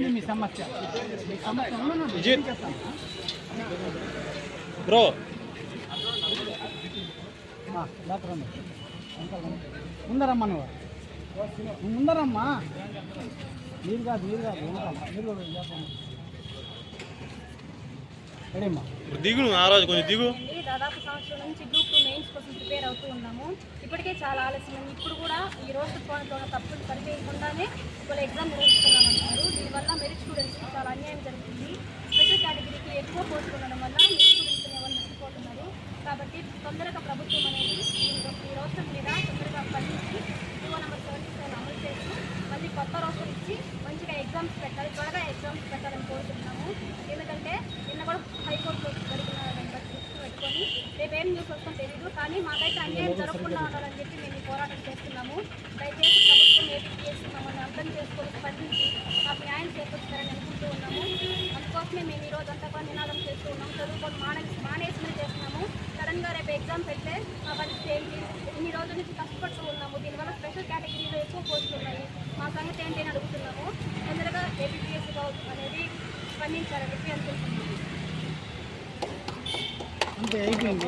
సమస్య మీ సమస్య? విజిత్. చేస్తాను. Bro doctor. ముందరమ్మా నువ్వు ముందరమ్మా మీరు కాదు మీరు కాదు. మీరు రెడీమ్మా దిగు ఆ రోజు కొంచెం దిగు దాదాపు సంవత్సరం నుంచి గ్రూప్ టూ మెయిన్స్ కోసం ప్రిపేర్ అవుతూ ఉన్నాము ఇప్పటికే చాలా ఆలస్యం ఇప్పుడు కూడా ఈ రోజు తప్పులు సరిచేయకుండానే వాళ్ళు ఎగ్జామ్ నిర్వహిస్తున్నామంటున్నారు కాబట్టి తొందరగా ప్రభుత్వం అనేది ఈ- ఈ మీద తొందరగా స్పందించి టూ నెంబర్ సెవెంటీ సెవెన్ అమలు చేస్తూ మళ్ళీ కొత్త రోస్టర్ ఇచ్చి మంచిగా ఎగ్జామ్స్ పెట్టాలి త్వరగా ఎగ్జామ్స్ పెట్టాలని కోరుతున్నాము. ఎందుకంటే నిన్న కూడా హైకోర్టులో జరిగిన బట్టి పెట్టుకొని రేపు ఏం న్యూస్ వస్తుందో తెలియదు కానీ మాకైతే అన్యాయం జరగకుండా ఉండాలని చెప్పి మేము ఈ పోరాటం చేస్తున్నాము. దయచేసి ప్రభుత్వం ఏపీఎస్సీ మమ్మల్ని అర్థం చేసుకొని స్పందించి మాకు న్యాయం చేకూరుస్తారని అనుకుంటూ ఉన్నాము అందుకోసమే మేము ఈ రోజు అంతా కూడా నినాదం చేస్తూ ఉన్నాము చదువుకొని మానే మానేసి చేస్తున్నాము సడన్గా రేపు ఎగ్జామ్ పెడితే మా పరిస్థితి ఏంటి ఇన్ని రోజుల నుంచి కష్టపడుతూ ఉన్నాము దీనివల్ల స్పెషల్ కేటగిరీలో ఎక్కువ పోస్టులు ఉన్నాయి మా సంగతి ఏంటి అని అడుగుతున్నాము. తొందరగా ఏపీఎస్సీ అనేది స్పందించాలని చెప్పి అనుకుంటున్నాము. అంతే అయిపోయింది.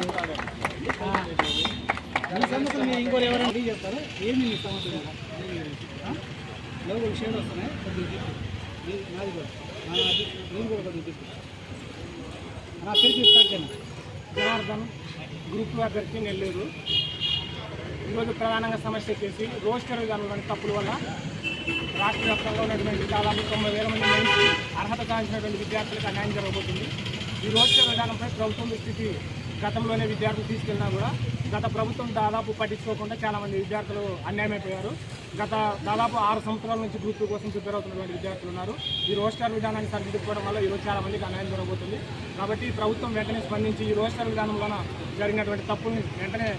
మీ సమస్యలు మీరు ఇంకోటి ఎవరైనా అడిగి చెప్తారు? ఏమి మీ సమస్యలు? ఎవరు విషయాలు వస్తున్నాయి? కొద్దిగా తిప్పు. నాది కూడా. నా అది నేను కూడా కొద్దిగా తీసుకుంటాను నా పేరు స్టార్ట్ జనార్దన్. గ్రూప్ వర్కర్కి అభ్యర్థి నెల్లూరు. ఈరోజు ప్రధానంగా సమస్య వచ్చేసి రోస్టర్ విధానంలోని తప్పుల వల్ల రాష్ట్ర వ్యాప్తంగా ఉన్నటువంటి దాదాపు తొంభై వేల మంది మంది అర్హత సాధించినటువంటి విద్యార్థులకు అన్యాయం జరగబోతుంది. ఈ రోస్టర్ విధానంపై ప్రభుత్వం దృష్టికి గతంలోనే విద్యార్థులు తీసుకెళ్ళినా కూడా గత ప్రభుత్వం దాదాపు పట్టించుకోకుండా చాలామంది విద్యార్థులు అన్యాయమైపోయారు. గత దాదాపు ఆరు సంవత్సరాల నుంచి గ్రూప్ టూ కోసం ప్రిపేర్ అవుతున్నటువంటి విద్యార్థులు ఉన్నారు. ఈ రోస్టర్ విధానాన్ని సరిదిద్దుకోవడం వల్ల ఈరోజు చాలా మందికి అన్యాయం జరగబోతుంది. కాబట్టి ప్రభుత్వం వెంటనే స్పందించి ఈ రోస్టర్ విధానంలోన జరిగినటువంటి తప్పుల్ని వెంటనే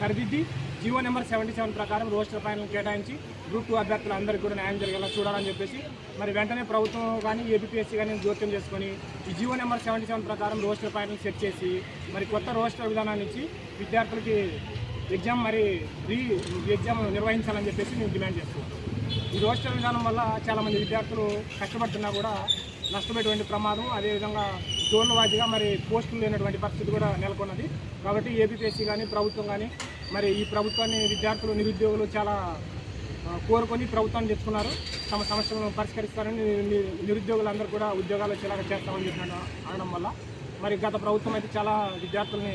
సరిదిద్ది జీవో నెంబర్ సెవెంటీ సెవెన్ ప్రకారం రోస్టర్ పైన కేటాయించి గ్రూప్ టూ అభ్యర్థులందరికీ కూడా న్యాయం జరిగేలా చూడాలని చెప్పేసి మరి వెంటనే ప్రభుత్వం కానీ ఏపీఎస్సీ కానీ జోక్యం చేసుకొని ఈ జీవో నెంబర్ సెవెంటీ సెవెన్ ప్రకారం రోస్టర్ పైన సెట్ చేసి మరి కొత్త రోస్టర్ విధానాన్ని ఇచ్చి విద్యార్థులకి ఎగ్జామ్ మరి రీ ఎగ్జామ్ నిర్వహించాలని చెప్పేసి మేము డిమాండ్ చేస్తున్నాం. ఈ రోస్టర్ విధానం వల్ల చాలామంది విద్యార్థులు కష్టపడుతున్నా కూడా నష్టపోయేటువంటి ప్రమాదం అదేవిధంగా జోన్ల వారీగా మరి పోస్టులు లేనటువంటి పరిస్థితి కూడా నెలకొన్నది. కాబట్టి ఏపీఎస్సీ కానీ ప్రభుత్వం కానీ మరి ఈ ప్రభుత్వాన్ని విద్యార్థులు నిరుద్యోగులు చాలా కోరుకొని ప్రభుత్వాన్ని తెచ్చుకున్నారు. తమ సమస్యలను పరిష్కరిస్తారని నిరుద్యోగులందరూ కూడా ఉద్యోగాలు వచ్చేలాగా చేస్తామని చెప్పినట్టు అనడం వల్ల మరి గత ప్రభుత్వం అయితే చాలా విద్యార్థుల్ని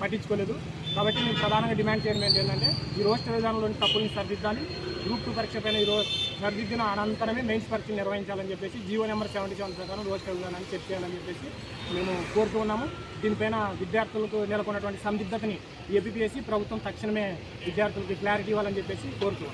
పట్టించుకోలేదు. కాబట్టి మేము ప్రధానంగా డిమాండ్ చేయడం ఏంటంటే ఈ రోస్టర్ విధానంలోని తప్పుల్ని సరిదిద్దాలి. గ్రూప్ టూ పరీక్ష పైన ఈ రోజు సరిదిద్దిన అనంతరమే మెయిన్స్ పరీక్ష నిర్వహించాలని చెప్పేసి జీవో నెంబర్ సెవెంటీ సెవెన్ ప్రకారం రోస్టర్ విధానాన్ని సెట్ చేయాలని చెప్పేసి మేము కోరుతూ ఉన్నాము. దీనిపైన విద్యార్థులకు నెలకొన్నటువంటి సందిగ్ధతని ఏపీఎస్సీ ప్రభుత్వం తక్షణమే విద్యార్థులకి క్లారిటీ ఇవ్వాలని చెప్పేసి కోరుతూ